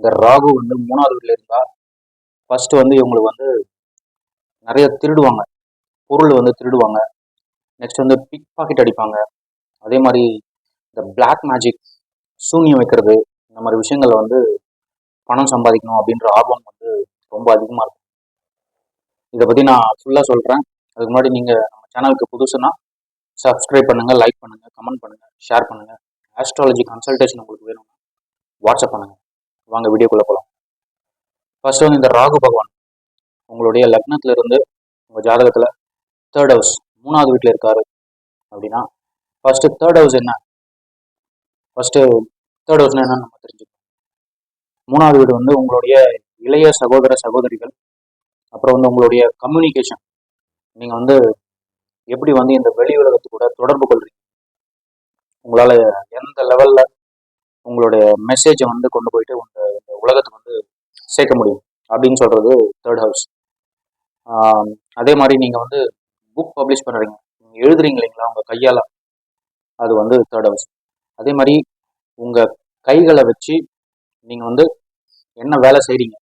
இந்த ராகு வந்து மூணாவது வீட்டில் இருந்தால் ஃபர்ஸ்ட் வந்து இவங்களுக்கு வந்து நிறைய திருடுவாங்க. பொருள் வந்து திருடுவாங்க. நெக்ஸ்ட் வந்து பிக் பாக்கெட் அடிப்பாங்க. அதே மாதிரி இந்த பிளாக் மேஜிக் சூனியம் வைக்கிறது இந்த மாதிரி விஷயங்கள்ல வந்து பணம் சம்பாதிக்கணும் அப்படின்ற ஆர்வம் வந்து ரொம்ப அதிகமாக இருக்கும் இதை பற்றி நான் ஃபுல்லாக சொல்கிறேன் அதுக்கு முன்னாடி நீங்கள் நம்ம சேனலுக்கு புதுசுனா சப்ஸ்கிரைப் பண்ணுங்கள் லைக் பண்ணுங்கள் கமெண்ட் பண்ணுங்கள் ஷேர் பண்ணுங்கள் ஆஸ்ட்ராலஜி கன்சல்டேஷன் உங்களுக்கு வேணும்னா வாட்ஸ்அப் பண்ணுங்கள் வாங்க வீடியோக்குள்ளே போகலாம் ஃபர்ஸ்ட் வந்து இந்த ராகு பகவான். உங்களுடைய லக்னத்துல இருந்து உங்கள் ஜாதகத்தில் தேர்ட் ஹவுஸ் மூணாவது வீட்டில் இருக்காரு அப்படின்னா ஃபர்ஸ்ட் தேர்ட் ஹவுஸ் என்ன? ஃபர்ஸ்ட் தேர்ட் ஹவுஸ்னா என்னன்னு நம்ம தெரிஞ்சுக்கணும். மூணாவது வீடு வந்து உங்களுடைய இளைய சகோதர சகோதரிகள் அப்புறம் வந்து உங்களுடைய கம்யூனிகேஷன் நீங்கள் வந்து எப்படி வந்து இந்த வெளி உலகத்து கூட தொடர்பு கொள்றீங்க? உங்களால் எந்த லெவலில் உங்களுடைய மெசேஜை வந்து கொண்டு போயிட்டு உங்க இந்த உலகத்துக்கு வந்து சேர்க்க முடியும் அப்படின்னு சொல்கிறது தேர்ட் ஹவுஸ் அதே மாதிரி நீங்கள் வந்து புக் பப்ளிஷ் பண்ணுறீங்க நீங்கள் எழுதுறீங்க இல்லைங்களா உங்கள் கையால் அது வந்து தேர்ட் ஹவுஸ் அதே மாதிரி உங்கள் கைகளை வச்சு நீங்கள் வந்து என்ன வேலை செய்கிறீங்க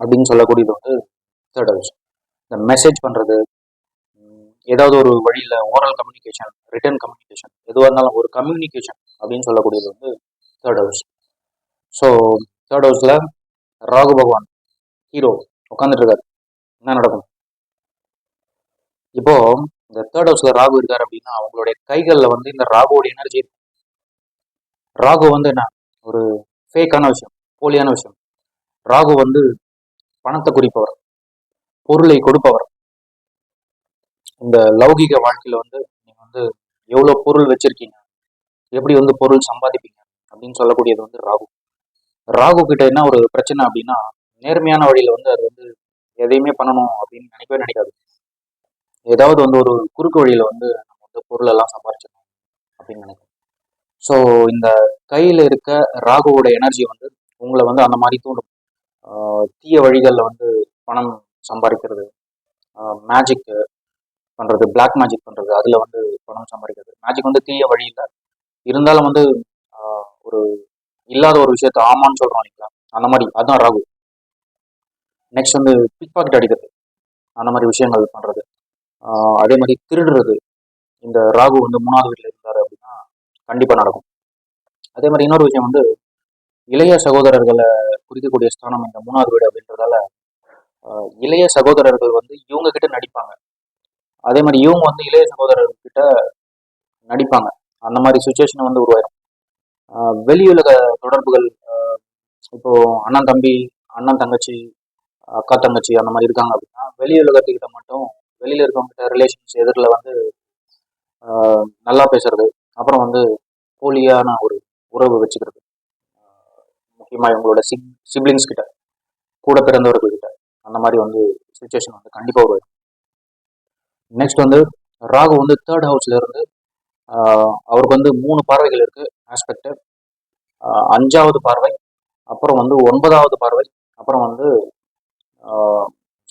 அப்படின்னு சொல்லக்கூடியது வந்து தேர்ட் ஹவுஸ் இந்த மெசேஜ் பண்ணுறது ஏதாவது ஒரு வழியில் ஓரல் கம்யூனிகேஷன் ரிட்டர்ன் கம்யூனிகேஷன் எதுவாக இருந்தாலும் ஒரு கம்யூனிகேஷன் அப்படின்னு சொல்லக்கூடியது வந்து தேர்ட் ஹவுஸ் ஸோ தேர்ட் ஹவுஸில் ராகு பகவான் ஹீரோ உட்காந்துட்டு இருக்காரு என்ன நடக்கும்? இப்போ இந்த தேர்ட் ஹவுஸில் ராகு இருக்கார் அப்படின்னா அவங்களுடைய கைகளில் வந்து இந்த ராகுவோட எனர்ஜி ராகு வந்து என்ன? ஒரு ஃபேக்கான விஷயம் போலியான விஷயம். ராகு வந்து பணத்தை குறிப்பவர் பொருளை கொடுப்பவர். இந்த லௌகிக வாழ்க்கையில் வந்து நீங்கள் வந்து எவ்வளோ பொருள் வச்சுருக்கீங்க? எப்படி வந்து பொருள் சம்பாதிப்பீங்க? அப்படின்னு சொல்லக்கூடியது வந்து ராகு. ராகு கிட்ட என்ன ஒரு பிரச்சனை அப்படின்னா நேர்மையான வழியில வந்து அது வந்து எதையுமே பண்ணணும் அப்படின்னு நினைக்கவே நினைக்காது. ஏதாவது வந்து ஒரு குறுக்கு வழியில வந்து நம்ம வந்து பொருள் எல்லாம் சம்பாரிச்சிடணும் அப்படின்னு நினைக்கும். ஸோ இந்த கையில இருக்க ராகுவோட எனர்ஜி வந்து உங்களை வந்து அந்த மாதிரி தூண்டும். தீய வழிகளில் வந்து பணம் சம்பாதிக்கிறது மேஜிக் பண்ணுறது பிளாக் மேஜிக் பண்ணுறது அதில் வந்து பணம் சம்பாதிக்கிறது மேஜிக் வந்து தீய வழியில் இருந்தாலும் வந்து ஒரு இல்லாத ஒரு விஷயத்த ஆமான்னு சொல்றோம் இல்லைங்களா அந்த மாதிரி. அதுதான் ராகு. நெக்ஸ்ட் வந்து பிக் பாக்கெட் அடிக்கிறது. அந்த மாதிரி விஷயங்கள் பண்றது. அதே மாதிரி திருடுறது. இந்த ராகு வந்து மூணாவது வீட்டில் இருந்தார் அப்படின்னா கண்டிப்பா நடக்கும். அதே மாதிரி இன்னொரு விஷயம் வந்து இளைய சகோதரர்களை குறிக்கக்கூடிய ஸ்தானம் இந்த மூணாவது வீடு அப்படின்றதால இளைய சகோதரர்கள் வந்து இவங்க கிட்ட நடிப்பாங்க. அதே மாதிரி இவங்க வந்து இளைய சகோதரர்கள் கிட்ட நடிப்பாங்க. அந்த மாதிரி சுச்சுவேஷன் வந்து உருவாயிரும். வெளியுலக தொடர்புகள் இப்போ அண்ணன் தம்பி அண்ணன் தங்கச்சி அக்கா தங்கச்சி அந்த மாதிரி இருக்காங்க அப்படின்னா வெளியுலகத்துக்கிட்ட மட்டும் வெளியில இருக்கவங்ககிட்ட ரிலேஷன்ஸ் எதிரில் வந்து நல்லா பேசுறது அப்புறம் வந்து போலியான ஒரு உறவு வச்சுக்கிறது. முக்கியமாக இவங்களோட சிப் சிப்ளிங்ஸ் கிட்ட கூட பிறந்தவர்கள்கிட்ட அந்த மாதிரி வந்து சுச்சுவேஷன் வந்து கண்டிப்பாக வரும் நெக்ஸ்ட் வந்து ராகு வந்து தேர்ட் ஹவுஸ்ல இருந்து அவருக்கு வந்து மூணு பார்வைகள் இருக்கு ஆஸ்பெக்டர் அஞ்சாவது பார்வை அப்புறம் வந்து ஒன்பதாவது பார்வை அப்புறம் வந்து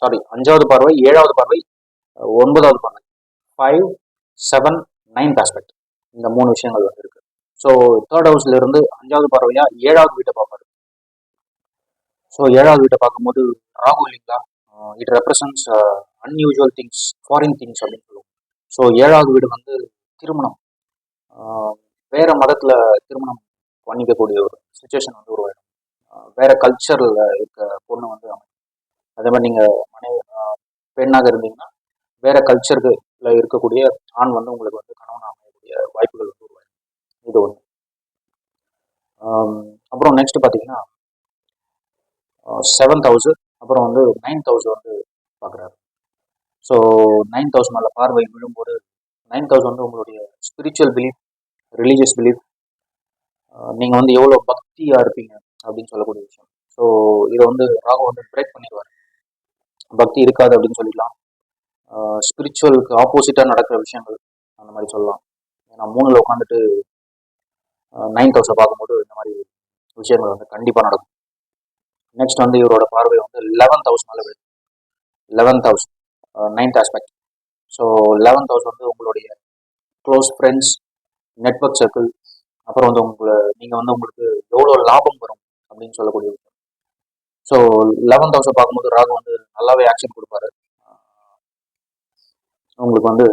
சாரி அஞ்சாவது பார்வை ஏழாவது பார்வை ஒன்பதாவது பார்வை. ஃபைவ் செவன் நைன்த் ஆஸ்பெக்ட் இந்த மூணு விஷயங்கள் வந்து இருக்கு. ஸோ தேர்ட் ஹவுஸ்ல இருந்து அஞ்சாவது பார்வையா ஏழாவது வீட்டை பார்ப்பாரு. ஸோ ஏழாவது வீட்டை பார்க்கும்போது ராகு இல்லைங்களா? It represents unusual things foreign things அப்படின்னு சொல்லுவோம். ஸோ ஏழாவது வீடு வந்து திருமணம். வேற மதத்துல திருமணம் பண்ணிக்கக்கூடிய ஒரு சுச்சுவேஷன் வந்து உருவாயிடும். வேற கல்ச்சர்ல இருக்க பொண்ணு வந்து அமையும். அதே மாதிரி நீங்க மனைவி பெண்ணாக இருந்தீங்கன்னா வேற கல்ச்சருக்குல இருக்கக்கூடிய ஆண் வந்து உங்களுக்கு வந்து கணவன் அமையக்கூடிய வாய்ப்புகள் வந்து உருவாயிடும். இது ஒன்று அப்புறம் நெக்ஸ்ட் பார்த்தீங்கன்னா செவன் தௌசண்ட் அப்புறம் வந்து நைன் தௌசண்ட் வந்து பார்க்குறாரு ஸோ நைன் தௌசண்ட் மேலே பார்வை விழும்போது நைன் தௌசண்ட் வந்து உங்களுடைய ஸ்பிரிச்சுவல் பிலீஃப் ரிலீஜியஸ் பிலீஃப் நீங்கள் வந்து எவ்வளோ பக்தியாக இருப்பீங்க அப்படின்னு சொல்லக்கூடிய விஷயம். ஸோ இதை வந்து ராகு வந்து பிரேக் பண்ணிடுவார். பக்தி இருக்காது அப்படின்னு சொல்லிடலாம். ஸ்பிரிச்சுவலுக்கு ஆப்போசிட்டாக நடக்கிற விஷயங்கள் அந்த மாதிரி சொல்லலாம். ஏன்னா மூணில் உட்காந்துட்டு நைன்த் ஹவுஸை பார்க்கும்போது இந்த மாதிரி விஷயங்கள் வந்து கண்டிப்பாக நடக்கும். நெக்ஸ்ட் வந்து இவரோட பார்வை வந்து லெவன்த் ஹவுஸ் மேலே விழுது eleventh house ninth aspect so eleventh house வந்து உங்களுடைய க்ளோஸ் ஃப்ரெண்ட்ஸ் நெட்ஒர்க் சர்க்கிள் அப்புறம் வந்து உங்களை நீங்கள் வந்து உங்களுக்கு எவ்வளோ லாபம் வரும் அப்படின்னு சொல்லக்கூடிய விஷயம். ஸோ லெவன்த் ஹவுஸை பார்க்கும்போது ராகு வந்து நல்லாவே ஆக்ஷன் கொடுப்பாரு. உங்களுக்கு வந்து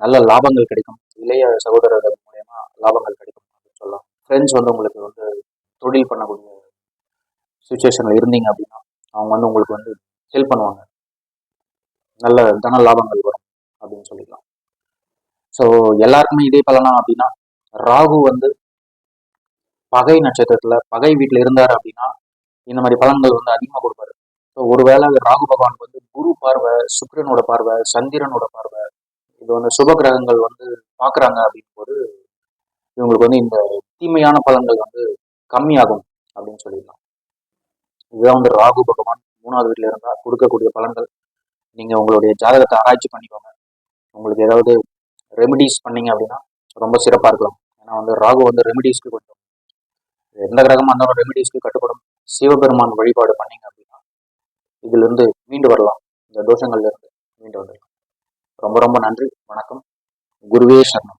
நல்ல லாபங்கள் கிடைக்கும். இளைய சகோதரர்கள் மூலயமா லாபங்கள் கிடைக்கும் அப்படின்னு சொல்லலாம். ஃப்ரெண்ட்ஸ் வந்து உங்களுக்கு வந்து தொழில் பண்ணக்கூடிய சுச்சுவேஷனில் இருந்தீங்க அப்படின்னா அவங்க வந்து உங்களுக்கு வந்து ஹெல்ப் பண்ணுவாங்க. நல்ல தன லாபங்கள் வரும் அப்படின்னு சொல்லிக்கலாம். ஸோ எல்லாருக்குமே இதே பலனா அப்படின்னா ராகு வந்து பகை நட்சத்திரத்துல பகை வீட்டில் இருந்தார் அப்படின்னா இந்த மாதிரி பலன்கள் வந்து அதிகமாக கொடுப்பாரு. ஸோ ஒருவேளை ராகு பகவான் வந்து குரு பார்வை சுக்கிரனோட பார்வை சந்திரனோட பார்வை இது வந்து சுப கிரகங்கள் வந்து பார்க்குறாங்க அப்படின் போது இவங்களுக்கு வந்து இந்த தீமையான பலன்கள் வந்து கம்மியாகும் அப்படின்னு சொல்லிடலாம். இதுதான் வந்து ராகு பகவான் மூணாவது வீட்டில் இருந்தால் கொடுக்கக்கூடிய பலன்கள். நீங்கள் உங்களுடைய ஜாதகத்தை ஆராய்ச்சி பண்ணிக்கோங்க. உங்களுக்கு ஏதாவது ரெமிடிஸ் பண்ணீங்க அப்படின்னா ரொம்ப சிறப்பாக இருக்கலாம். ஏன்னா வந்து ராகு வந்து ரெமிடிஸ்க்கு கொஞ்சம் எந்த கிரகமாக இருந்தாலும் ரெமிடிஸ்க்கு கட்டுப்படும். சிவபெருமான் வழிபாடு பண்ணீங்க அப்படின்னா இதிலிருந்து மீண்டு வரலாம். இந்த தோஷங்கள்லேருந்து மீண்டு வந்துடலாம். ரொம்ப ரொம்ப நன்றி. வணக்கம். குருவே சரணம்.